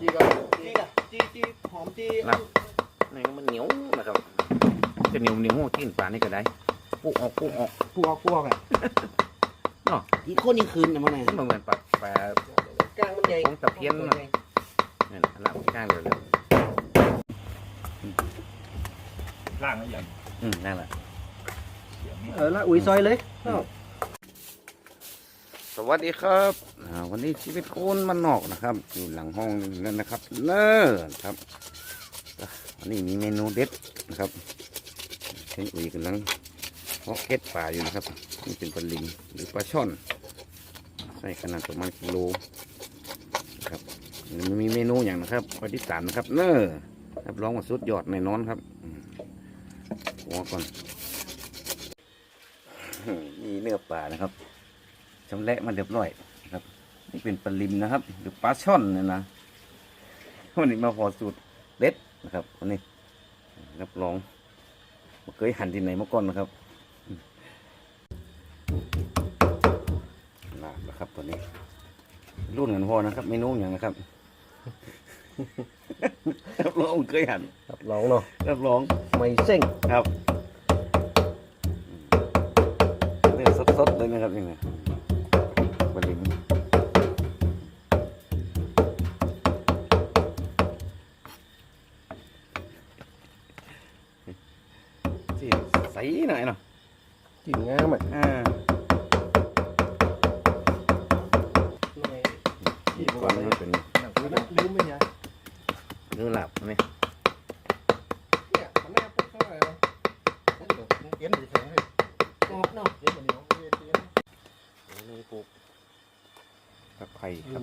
จีก่อนจีอะจีจีหอมจีหลับนี่มันเหนียวนะครับจะเหนียวเหนียวที่ปลานี่ก็ได้ปุ๊ออกปุ๊ออกพวกพวกอะอีกคนอีกคืนนะมันไงมันเหมือนปลาปลากลางมันใหญ่ของตะเพียนน่ะนี่นะหลับข้างเดียวเลยล่างแล้วอย่างอืมนั่นแหละเสียงนี่เออละอุ้ยซอยเลยสวัสดีครับอ่า วันนี้ชีวิตคนมันนอกนะครับ อยู่หลังห้องนั่นนะครับ เนอครับวันนี้มีเมนูเด็ดนะครับเช่นอุ๋ยกำลังเพาะเก็ดปลาอยู่นะครับนี่เป็นปลาลิงหรือปลาช่อนใส่ขนาดประมาณกิโลนะครับม,มีเมนูอย่างนะครับปฏิสานนะครับ เนอรับรองว่าสุดยอดแน่นอนครับอืมหัวก่อนมนี่เนื้อปลานะครับชำแหละมาเรียบร้อย เป็นปลาลิมนะครับ หรือปลาช่อนเนี่ยนะวันนี้มาพอสูตรเด็ดนะครับวันนี้รับรองไม่เคยหั่นที่ไหนมาก่อนนะครับลาบนะครับตัวนี้รุ่นกันพอนะครับเมนูอย่างนะครับรับรองเคยหั่นครับลองเนาะรับรองไม่เส้งครับเนื้อสดๆเลยนะครับนี่นะปลาลิม หน่อยเนาะจริงงามอะอ่าจีก่ก่ออนนมันเป็นลืมไปยังเนื้อหลับนี่เนี่ยมันน่าปุ๊บเท่าไหร่วะเย็นดีแข็งเลยกรอบเนาะเย็นกว่านี้เย็นเย็นเนื้อปูตะไคร้ครับ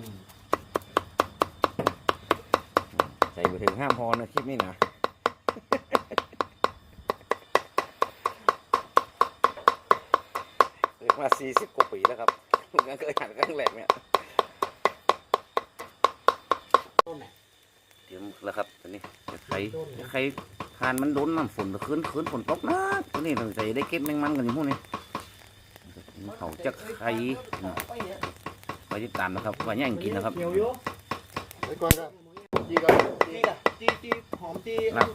ใส่ไปถึงห้ามพอนะคลิปนี้นะ เกิด มาสี่สิบกว่าปีแล้วครับเพิ่งเคยหันครั้งแรกเนี่ยต้นไหนเตรียมแล้วครับตอนนี้จะใครจะใครทานมันโดนน้ำฝนคืนคืนฝนตกนะตัวนี้ต้องใส่ได้เก็บแมงมันกันอยู่พวกนี้เขาจะใครไปติดตามนะครับว่าแย่งกินนะครับเหนียวอยู่ไปก่อนครับจีก่อนจีอะจีจีหอมจีหลับ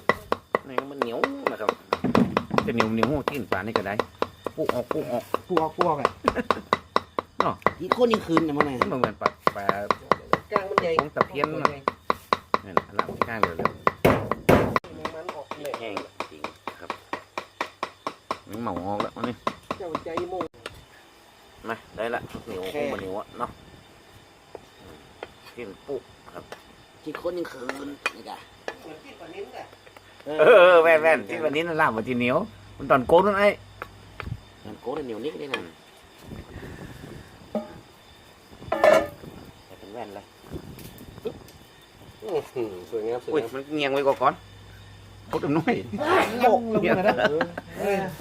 นี่มันเหนียวนะครับจะเหนียวเหนียวที่ปลานี่ก็ได้ ปุ๊ออกปุ๊ออกพวกพวกอะอีกคนอีกคืนนะมันไงมันเหมือนปลาปลากลางมันใหญ่ของตะเพียนน่ะนี่นะหลับข้างเดียวเลยมันออกเลยแห้งจริงครับมันเหมาออกแล้ววันนี้เจ้าใจโมงมาได้ละเหนียวโอเคคงมันเหนียวอะเนาะอืมกินปุ๊ครับอีกคนอีกคืนนี่กะเหมือนที่ปลานิ้นกะเออแว่นแว่นที่วันนี้นั่นล่ามมาทีเหนียวมันตอนโกนนั่นไอ้ มันโก้เหนียวนิดนี่นะแต่เป็นแว่นเลยสวยงามสวอุ้ยยงามมันเงียงไว้ก่อนก่อนพุดน้อยโอ้ลงมาแล้ว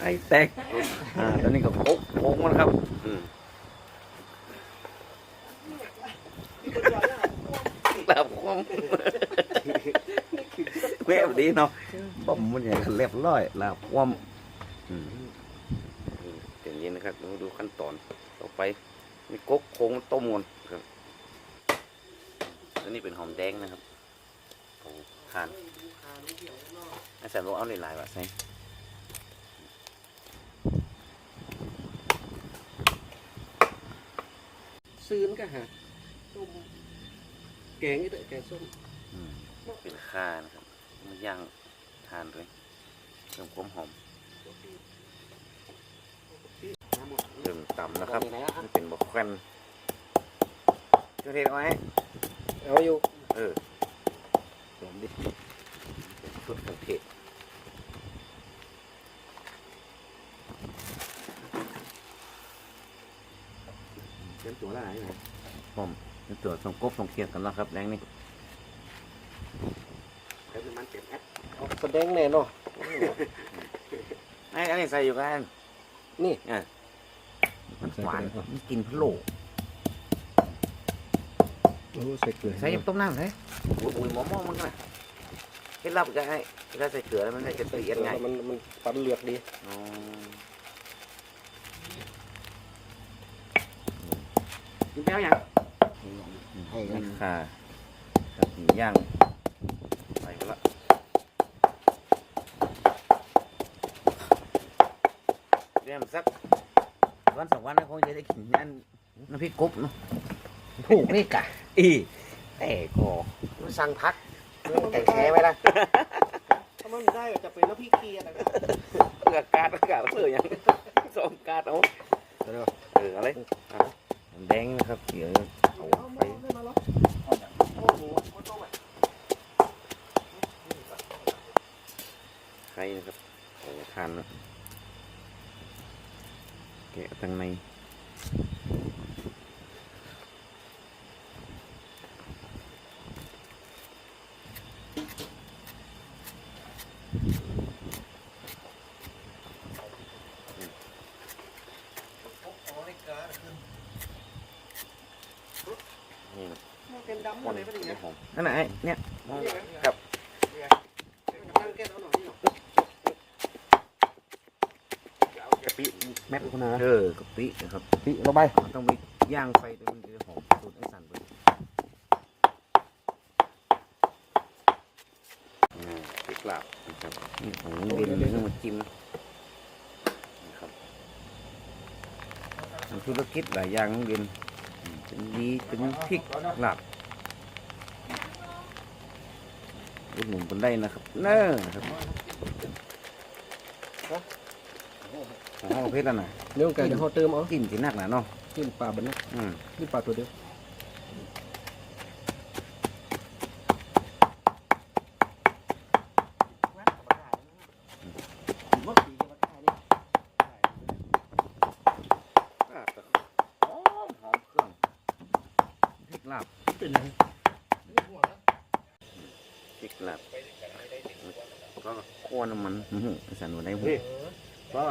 ไอ้แตกอ่าตอนนี้ก็โค้งโค้งมันครับอืมลาบความแว่ดีเนาะบ่มมันอย่างเรียบร้อยลาบความอืมเดี๋ยว นี้นะครับดูดูขั้นตอนต่อไปมีก๊กโค้งต้มกันครับอันนี้เป็นหอมแดงนะครับของทานไอ้แสบบอกเอาหลายๆว่ะใส่ซื้นกะฮะส้มแกงนี่เถอะแกงส้มอืมเป็นข้านะครับมันย่างทานด้วยเพิ่มความหอมเริ่ม ต่ำนะครับไหนอะมันเป็นบะแควนช่วยเทศเอาไว้เอาอยู่เออหอมดิเป็นชุดของเทศเป็นตัวละไหนไหนผมนี่ตัวสองกบสองเขียดกันแล้วครับแดงนี่ใช้เป็นมันเต็มแอปเอาแสดงแน่เนาะไอ้อันนี้ใส่อยู่กันนี่มัน หวานมันกินพะโล้โอ้ใส่เกลือใส่ต้มน้ำเลยอุ้ยอุ้ยหมอมอมันก็เคล็ดลับจะให้เวลาใส่เกลือแล้วมันจะละเอียดไงมันมันปันเหลือกดีอ๋อกินแป้วยังให้นี่ค่ะครับหมูย่างใส่กันละเรียมสัก วันสองวันก็คงจะได้กินนั่นน้ำพริกกบเนาะถูกนี่กะ อีแต่ก็มันสั่งพักไก่แค่ไว้ละถ้ามันได้ก็จะเป็นน้ำพริกเกียร์นะครับเลือกการอากาศเพื่อยังสองการเอาเอออะไรอะแดงนะครับเดี๋ยวเอาไปโอ้โหมันต้องแบบไข่นะครับเอาทานนะ แกะตั้งในนะ เป็นดำหม มั ด น เลยปะเนี่ย หอมนั่นน่ะไอ้เนี่ย ครับตั้งแก้วเอาหน่อยนี่หน่อย กะปิแม็กคุณนะเออกะปินะครับปิเราไปมันต้องไปย่างไฟแต่มันจะหอมสูตรไอ้สันไปอืมพริกลาบนะครับนี่ของเด่นเลยต้องมาจิ้มนะครับทำธุรกิจหลายอย่างของเด่นอืมเป็นดีเป็นพริกลาบอุดหนุนกันได้นะครับเน้อนะครับ ของห้องเพชรแล้วนะเรื่องไก่เดี๋ยวเขาเติมเอากินสินักนะเนาะกินปลาบันนะอืมกินปลาตัวเดียว ลาบก็หอมหอมเครื่องพริกลาบ เป็นยัง พริกลาบก็คั่วน้ำมันอื้อหือไอ้สันวันไหนหัว ก็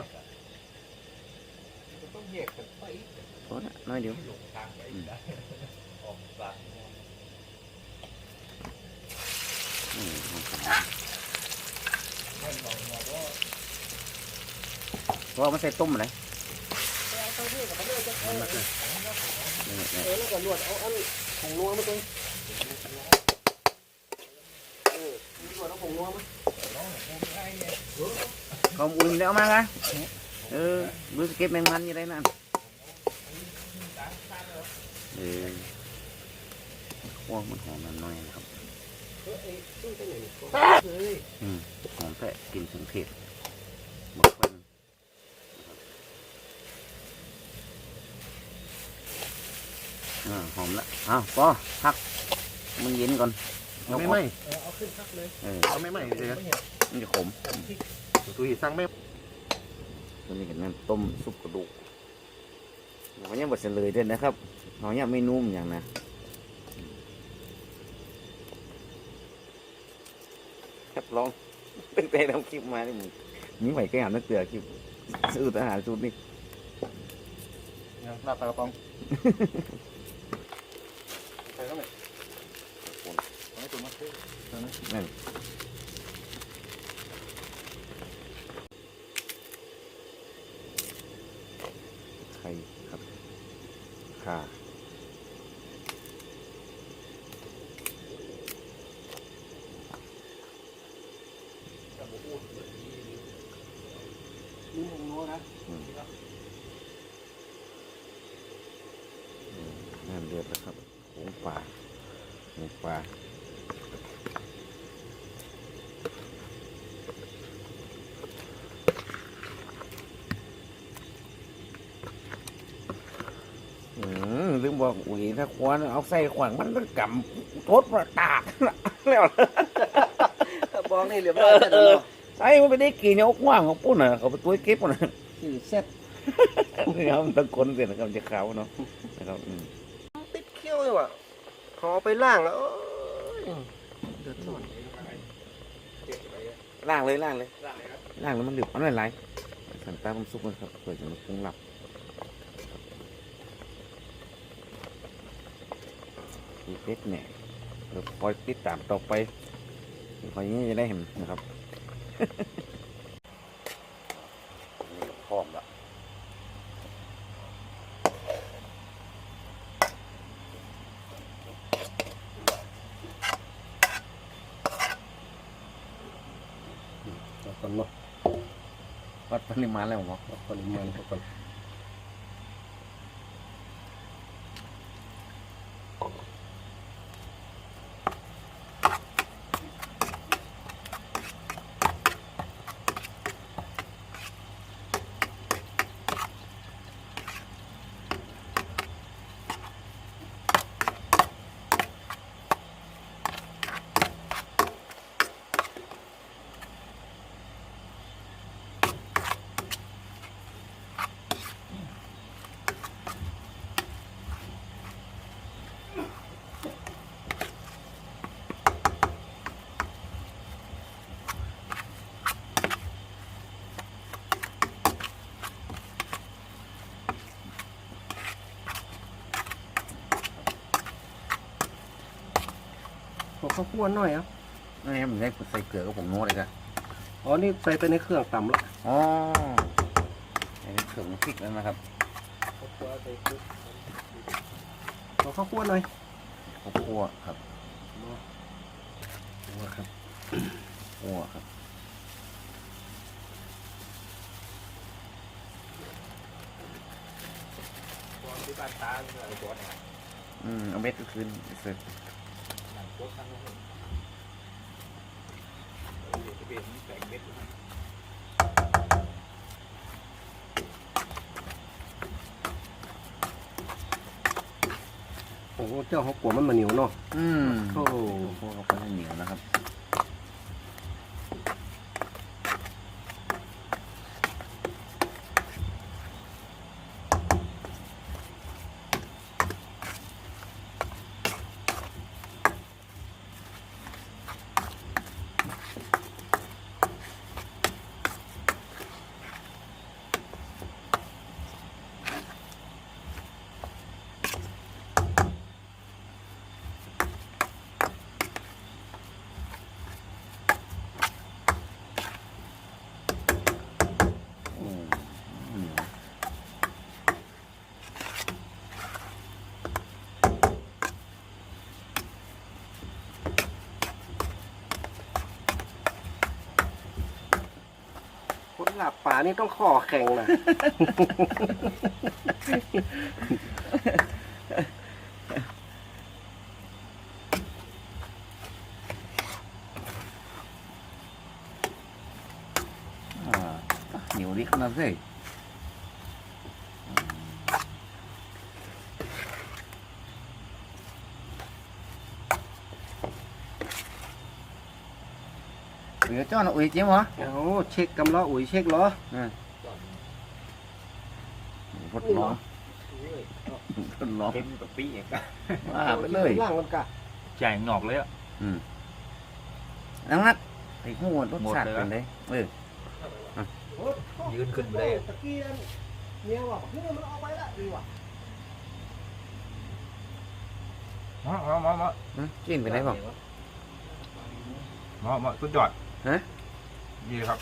ต้องแยกกันไป พอละน้อยเดียวอืมอืมหอมขนาด เพราะว่ามันใส่ต้มอะไรเออแล้วก็ลวดเอาอันของนัวมาตัวเออลวดเอาของนัวมาเขาอุ่นแล้วมากันเออดูสเก็บแมงมันอยังไงนั่นเออคั่วมันหอมน้อยนะครับหอมหอมแต่กินถึงเผ็ดบอกไว้นะ อ่าหอมละอ้าวปอพักมันเย็นก่อนเอาไม่ไหมเอาขึ้นพักเลยเออเอาไม่ไหมเลยมันจะขมตุยสั่งไม่ตัวนี้กันนั่นต้มซุปกระดูกเขาเนี่ยบดเสลยด้วยนะครับเขาเนี่ยไม่นุ่มอย่างนะครับลองตั้งแต่ทำคลิปมานี่มึงมีไหวแก้หามนักเตือคลิปซื้อทหารสูตรนี่ลาบปลากระป๋องใส่เข้าไปให้ตัวมาเท่ นั่นไข่ครับข่านี่ของนัวนะอืมน้ำเดือดแล้วครับหมูป่าหมูป่า อืมลืม บอกอุ้ยถ้าควรเอาใส่ขวางมันต้องกำทดประตากแล้วบอกนี่เรียบร้อยแล้วเนาะใส่มันไปได้กี่เนี่ยเอาขวางของปุ่นอะเขาไปตัวเก็บปุ่นอะสื่อเซ็ตเอาตะคนเสร็จนะครับจะขาวเนาะนะครับติดเขี้ยวเลยว่ะขอไปล่างแล้วเดือดร้อนล่างเลยล่างเลยล่างแล้วมันหลึบมันไม่ไหลสันตาผมซุกนะครับเปิดจะมาปรุงหลับ ปิดเนี่ยหรืาคอยติดตามต่อไปคอยนี้จะได้เห็นนะครับพร้อมละวัดปริมาณแล้วหมอวัดปริมาณก่อน ขอข้าวคั่วหน่อยอะนี่ผมได้ใส่เกลือกับผมนวดเลยกันอ๋อ นี่ใส่ไปในเครื่องตำละอ๋อใส่เครื่องพริกแล้วนะครับขอข้าวคั่วหน่อยข้าวคั่วครับคั่วครับคั่วครับที่บ้านตาอะไรตัวเนี่ยอืมเอาเม็ดก็คืนเสร็จ หนังโคตรทั้งนั้นเลยจะเป็นแบ่งเม็ดโอ้โหเจ้าเขากลัวมันมาเหนียวเนาะอืมโอ้คั่วเข้าไปให้เหนียวนะครับ หลับป่านี่ต้องข้อแข็งนะอ่าเหนียวดีขนาดนี้ เหลือจ้อนอุ้ยจิ้มเหรอเอาเช็คกำล้ออุ๋ยเช็คล้อทดลองทดลองเค็มกับปีเองว่าไปเลยล่างมันกะจ่ายงอกเลยอะนังนัดไอ้หัวรสชาติหมดเลยเป็นไงเออยืนขึ้นไปเลยตะกี้เนี่ยว่ะเฮ้ยมันเอาไปละดีว่ะมามามามาหึกินไปได้บ่มามาสุดยอด ฮะ นี่ครับ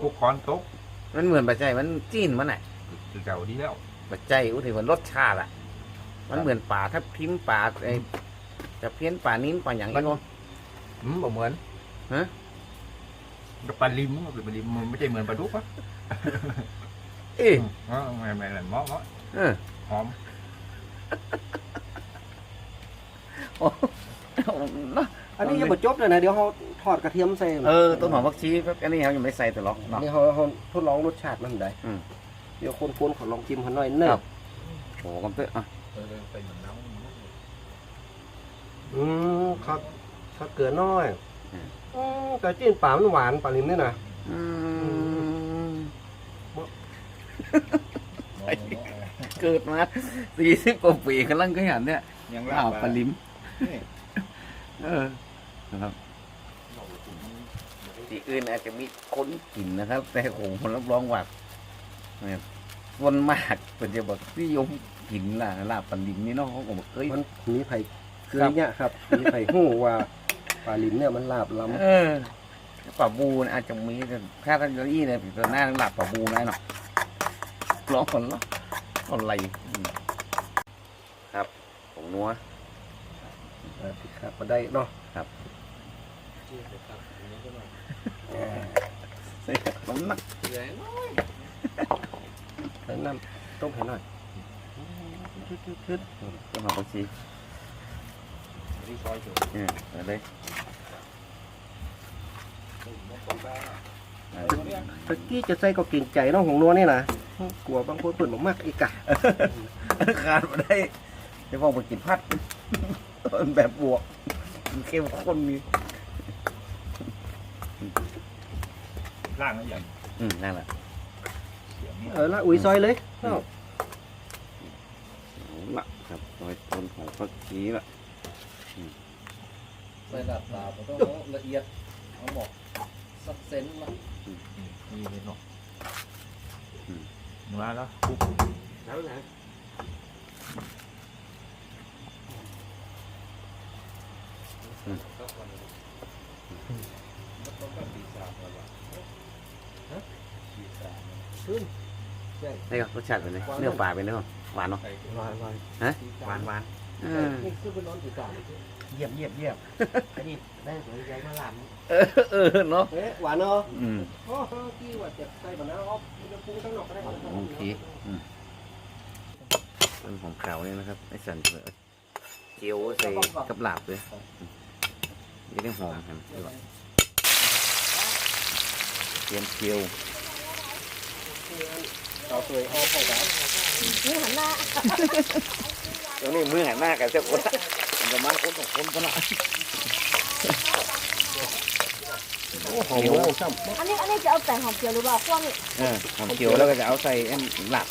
พวกคอนโต๊ะมันเหมือนปัจจัยมันจีนมันไหนะเก่าดีแล้ว ปัจจัยอุทิมันรสชาติอะ มันเหมือนป่าถ้าพิมพ์ป่าไอ้จะเพี้ยนป่านิ้นป่าอย่างนี้บ่อืมบ่เหมือนฮะกับปลาลิมกับปลาลิมมันไม่ใช่เหมือนปลาดุกปะเอ้ยอ๋อไม่ไม่ไม่หมอหมอเออหอมเนาะอันนี้ยังไม่จบเลยนะเดี๋ยวเขา ทอดกระเทียมใส่เออต้นหอมผักชีอันนี้เขายังไม่ได้ใส่แต่หรอกอันเนาะนี่เขาเขาทดลองรสชาติมันได้อืมเดี๋ยวคนๆขอลองจิ้มเขาหน่อยเนครัอะบโอ้กำเตอะอะเป็นเหมือนน้อืมครับถ้าเกลือน้อยอืมแต่จิ้มป่ามันหวานปลาลิมนี่นะอืมำเกิดมาสี่สิบกว่าปีกำลังก็เห็นเนี่ยยังลาบปลาลิมนี่เออนะครับ ที่อื่นอาจจะมีคนกินนะครับ แต่ผมผมรับรองว่าเนี่ยคนมากเป็นจะบอกนิยมกินล่ะลาบปลาลิมนี่เนาะเขาก็บอกเอ้ย มันมีไผ่เกลือเนี่ยครับ มีไผ่หู้ว่าปลาลิมเนี่ยมันลาบล้เออปลาบูนะอาจจะมีแต่ถ้าท่านจะอี้เนี่ยตัวหน้าหลับปลาบูนะเนาะร้องคนละอะไรอืมครับผมนัวำอ่าติดขัดมาได้เนาะครับอ่า ใส่น้ำหนักใหญ่น้อยใส่น้ำต้มให้หน่อยขึ้นก็มาบัญชีนี่ซอยอยู่เนี่ยเอาเลยเอาเลยตะกี้จะใส่ก็เก่งใจเน้องของนัวนี่นะกลัวบางคนเปิดมากๆอีกอะขาดมาได้จะบอกไปกินพัดมันแบบบวกมันเข้มข้นนี่ ล่างแล้วอย่างอืมนั่นแหละเสียงนี่เออละอุ้ยซอยเลยเอ้าเอาละครับซอยต้นของฟักชีละใส่ดับตาผมต้องละเอียดเอาหมอกสักเซนละนี่นิดหน่อยมาแล้วปุ๊บแล้วนะนี่ก็รสชาติเป็นไงเนื้อปลาเป็นไงหวานเนาะวานวานหวานหวานเออนี่คือเป็นนอนถือกาเยี่ยมเยี่ยมเยี่ยมอันนี้ได้สวยใจมาหลานเออเนาะเอ๊ะหวานเนาะอืมโอ้โหกี้ว่าจะใส่บะนาวออฟมันจะปรุงทั้งหนอกก็ได้โอเคอืมต้นของเขาเนี่ยนะครับไอ้สันเผือเจียวใส่กับหลาบเลยนี่ได้หอมกันด้วยเจียมเจียว เอาสวยเอาเข้ากันนี่หันหน้าตรงนี้มือหันหน้ากันเจ้าคนละมันจะมาคนสองคนก็ละโอ้โหซ้ำอันนี้อันนี้จะเอาแต่หอมเจียวหรือเปล่าพวกนี้เออหอมเจียวแล้วก็จะเอาใส่แอนหลับ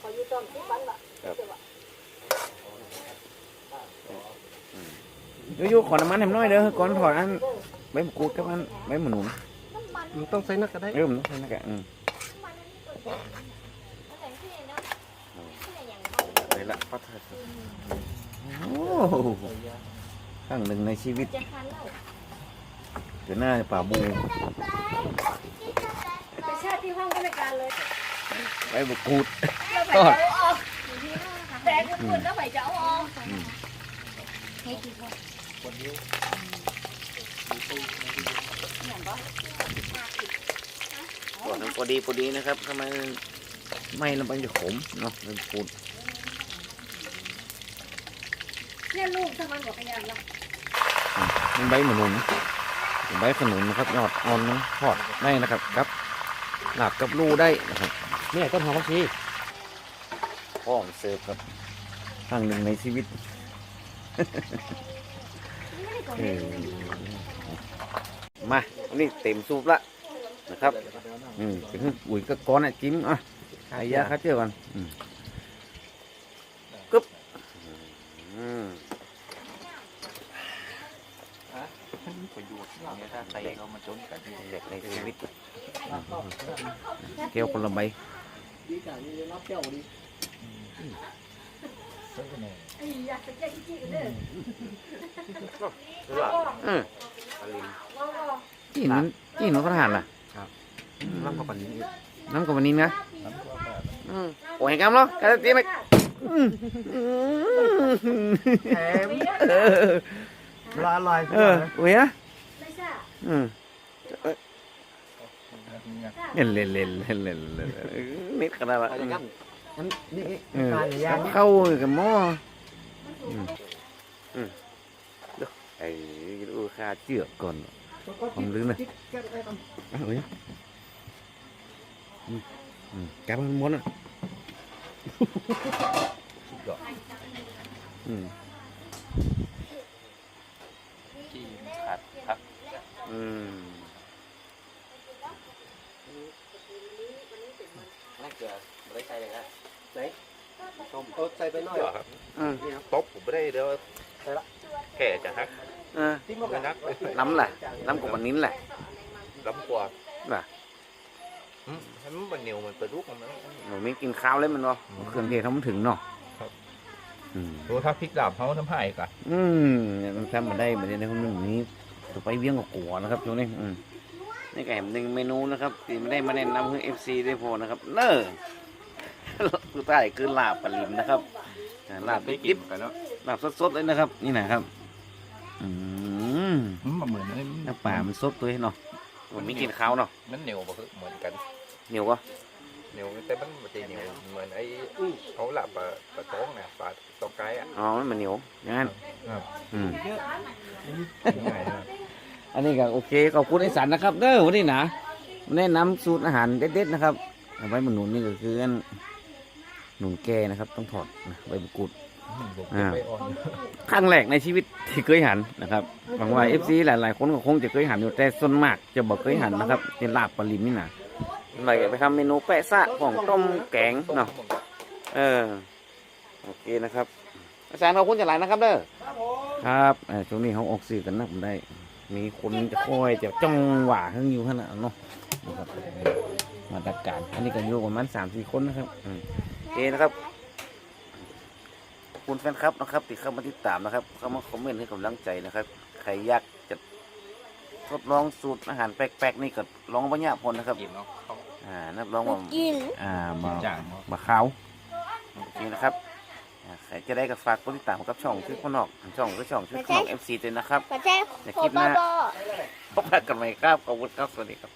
ขออยู่ตอนที่บ้านละอ ยู่ๆขอน้ำมันให้มันหน่อยเด้อก่อนถอดอันใบมะกรูดกับอันใบมะหนุนน้ำมันำมันต้องใส่นักก็ได้เริ่มแล้วนะแกอืมน้ำมันอันนี้ตัวเดียวแล้วแต่ที่เนาะที่ไหนอย่างไปละพัดเถอะโอ้โหครั้งหนึ่งในชีวิตจะคันแล้วเจอหน้าป่าบูแต่ชาติที่ห้องก็รายการเลยใบมะกรูดเราไปจะเอาออกแต่ก็คุณแล้วไปจะเอาออกเฮ้ยกี่คน ก่อนพอดีพอดีนะครับทำไมไม่แล้วมันจะขมเนาะใบมะกรูดเนี่ยลูกทำมันบอกขยันละมันใบมะหนุนใบขนุนนะครับยอดอ่อนนะทอดได้นะครับครับหลับกับลูได้นะครับเนี่ยต้นหอมผักชีพ่อเสิร์ฟครับครั้งหนึ่งในชีวิต ไม่ได้ก่อนเอเลยอมาอันนี้เต็มซุปละนะครับ อืมเป็นอุ่ยก็ก้อนอะจิ้มอะไอ้ยาครับเจ้ากันอืมกึ๊บอืมประโยชน์เนี่ยถ้าใส่เรามาจนกันเด็กในชีวิตเกี่ยวคนละใบ ดีจังนี่รับเจ้าดีไอ้ยาจะแจ้งจี้กันเลยเออว้าวจีนนั้นจีนมันก็ทหารล่ะน้ำกับปันนี้น้ำกับวันนี้นะโอ้ยกำเนาะการตีไหมอืมอืมแถมเออลอยลอยเออโอ้ยนะไม่ใช่อืมเล่นเล่นเล่นเล่นเล่นเล่นนิดขนาดละ อะไรกันมันนี่เออปลาใหญ่ๆเข้ากั บหม้ออืมอืมเดี๋ยวไอ้ดูค่าเจือกก่อนผมลืมเลยอ้าวเฮ้ยอืมอืมแกมันม้วนอะอืมขาดพักอืมนั่นเกลือไม่ได้ใส่เลยนะต้มใส่ไปหน่อยครับอืมตบผมไม่ได้เดี๋ยวแค่จะฮักเออที่มันไม่นักน้ำแหละน้ำกับวันนี้แหละล้ำกว่าว่ะให้มันเป็นเหนียวมันเป็นลูกมันหนูไม่กินข้าวเลยมันวะเครื่องเทศเขามันถึงเนาะครับอืมดูถ้าพริกดาบเขาทำให้กันอืมเนี่ยมันทำมาได้มาได้ในคนหนึ่งนี้จะไปเวียงกับกัวนะครับช่วงนี้อืม นี่ก็แหมหนึ่งเมนูนะครับที่ไม่ได้มาแนะนำเพื่อเอฟซีได้พอนะครับ เนอคือใต้คือลาบปลาลิมนะครับอ่าลาบได้กิดินบกันเนาะๆลาบสดๆเลยนะครับ นี่นะครับอืมมันเหมือนไอ้น้ำป่ามันสดตัวเนาะมันไม่กินข้าวเนาะมันเหนียวบ่คือเหมือนกันเหนียวก็เหนียวแต่มันบ่ได้เหนียวเหมือนไอ้เขาหลับปลาปลาตองน่ะปลาตองไก่อะอ๋อมันเหนียวอย่างนั้นครับอืมง่ายครับ อันนี้ก็โอเคขอบคุณไอ้สันนะครับเด้อวันนี้นะแนะนำสูตรอาหารเด็ดๆนะครับเอาไว้บนหนุนนี่ก็คืออันหนุนแกนะครับ ต้องถอดนะใบมะกรูดอ่าไปอ่อนครั้งแรกในชีวิตที่เคยหันนะครับหวังว่าเอฟซีหลายๆคนก็คงจะเคยหันอยู่แต่ส่วนมากจะบอกเคยหันนะครับเป็นลาบปลาลิมนี่นะไปไปทำเมนูแปะซะของต้มแกงเนาะเออโอเคนะครับ อาจารย์ขอบคุณจะหลายนะครับเด้อครับเอ่อช่วงนี้เขาออกสื่อกันนะผมได้ มีคนจะคอยจะจ้องหว่าขึ้นอยู่ขนาดนั้นเนาะนะครับมาตรการอันนี้ก็อยู่ประมาณสามสี่คนนะครับอืมโอเคนะครับขอบคุณแฟนคลับนะครับที่เข้ามาติดตามนะครับ เข้ามาคอมเมนต์ให้กำลังใจนะครับ ใครอยากจะทดลองสูตรอาหารแปลกๆนี่ก็ลองบัญญัติพลนะครับกินเนาะเขาอ่านับรองว่ากินอ่าบะจางบะขาวโอเคนะครับอ่าใคร จะได้ก็ฝากกดติดตามกับช่องชื่อคนนอกช่องก็ช่องชื่อคนนอกเอฟซีด้วยนะครับกระเจ๊อย่าโคคิดบนะบอพบกันใหม่ครับขอบคุณครับสวัสดีครับ